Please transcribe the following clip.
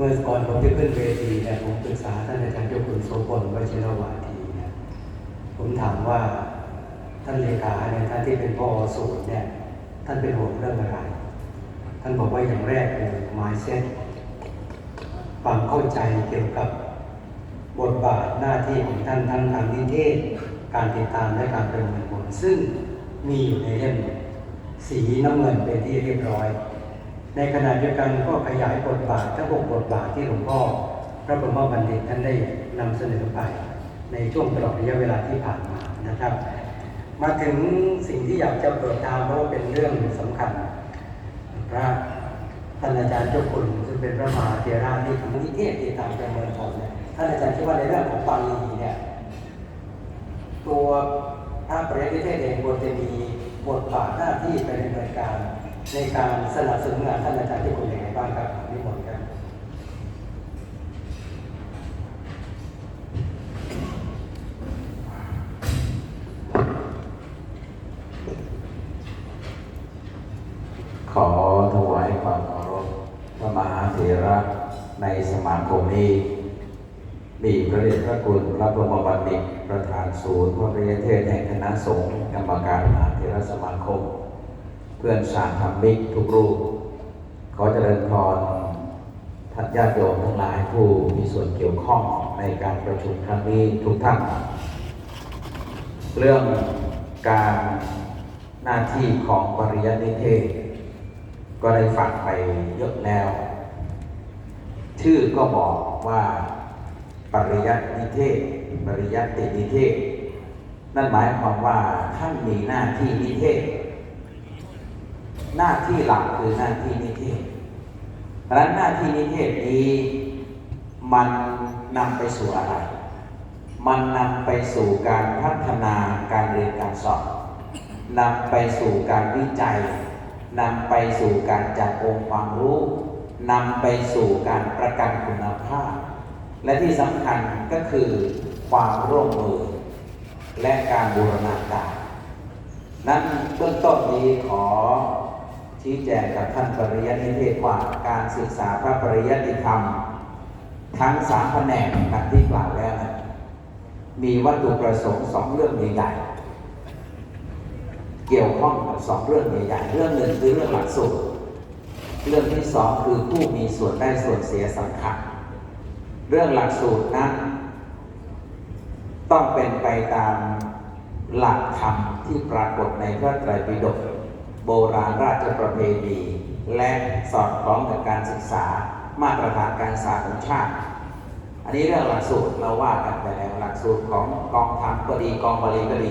เมื่อก่อนผมจะขึ้นเวทีเนี่ยผมปรึกษาท่านอาจารย์เจ้าคุณโสพลวชิรวาทีเนี่ยผมถามว่าท่านเลขาเนี่ยท่านที่เป็นพ่อสูตรเนี่ยท่านเป็นห่วงเรื่องอะไร ท่านบอกว่าอย่างแรกคือ mindset ความเข้าใจเกี่ยวกับบทบาทหน้าที่ของท่านทั้งทางนิเทศ การติดตามและการประเมินผลซึ่งมีอยู่ในเล่มสีน้ำเงินเป็นที่เรียบร้อย ในขณะเดียวกันก็ขยายบทบาททั้งหกบทบาทที่หลวงพ่อพระบรมบัณฑิตท่านได้นำเสนอไป ในช่วงตลอดระยะเวลาที่ผ่านมานะครับ มาถึงสิ่งที่อยากจะเปิดตามเพราะว่าเป็นเรื่องสำคัญ พระท่านอาจารย์เจ้าคุณซึ่งเป็นพระมหาเถระที่ทำนิเทศที่ตามประเมินผลเนี่ยท่านอาจารย์คิดว่าในเรื่องของบาลีเนี่ยตัวพระปริยติเทศเองควรจะมีบทบาทหน้าที่ไปดำเนินการ ในการสนับสนุนงานท่านอาจารย์ที่คุณยังไงบ้างครับนิมนต์ครับขอถวายความเคารพพระมหาเถระในสมาคมนี้ มีพระเดชพระคุณพระบรมบัณฑิตประธานศูนย์พระปริยเทศแห่งคณะสงฆ์กรรมการมหาเถรสมาคม เพื่อนสารธรรมิกทุกรูป ขอเจริญพรท่านญาติโยมทั้งหลายผู้มีส่วนเกี่ยวข้องในการประชุมครั้งนี้ทุกท่าน เรื่องการหน้าที่ของปริยัตินิเทศ ก็ได้ฟังไปเยอะแล้ว ชื่อก็บอกว่าปริยัตินิเทศ ปริยัตินิเทศ นั่นหมายความว่าท่านมีหน้าที่นิเทศ หน้าที่หลักคือหน้าที่นิเทศดังนั้นหน้าที่นิเทศนี้ มันนำไปสู่อะไร มันนำไปสู่การพัฒนาการเรียนการสอนนำไปสู่การวิจัยนำไปสู่การจัดองค์ความรู้นำไปสู่การประกันคุณภาพ และที่สำคัญก็คือความร่วมมือ และการบูรณาการนั้นเบื้องต้นนี้ขอ ชี้แจงกับท่านปริยัตินิเทศว่าการศึกษาพระปริยัติธรรม ทั้งสามแผนกดังที่กล่าวแล้วนะมีวัตถุประสงค์สองเรื่องใหญ่ๆเกี่ยวข้องกับสองเรื่องใหญ่ๆเรื่องหนึ่งคือเรื่องหลักสูตรเรื่องที่สองคือผู้มีส่วนได้ส่วนเสียสำคัญเรื่องหลักสูตรนั้น ต้องเป็นไปตามหลักธรรมที่ปรากฏในพระไตรปิฎก โบราณราชประเพณี และสอดคล้องกับการศึกษามาตรฐานการศึกษาของชาติ อันนี้เรื่องหลักสูตรเราว่ากันไปแล้วหลักสูตรของกองทัพก็ดีกองบริก็ดี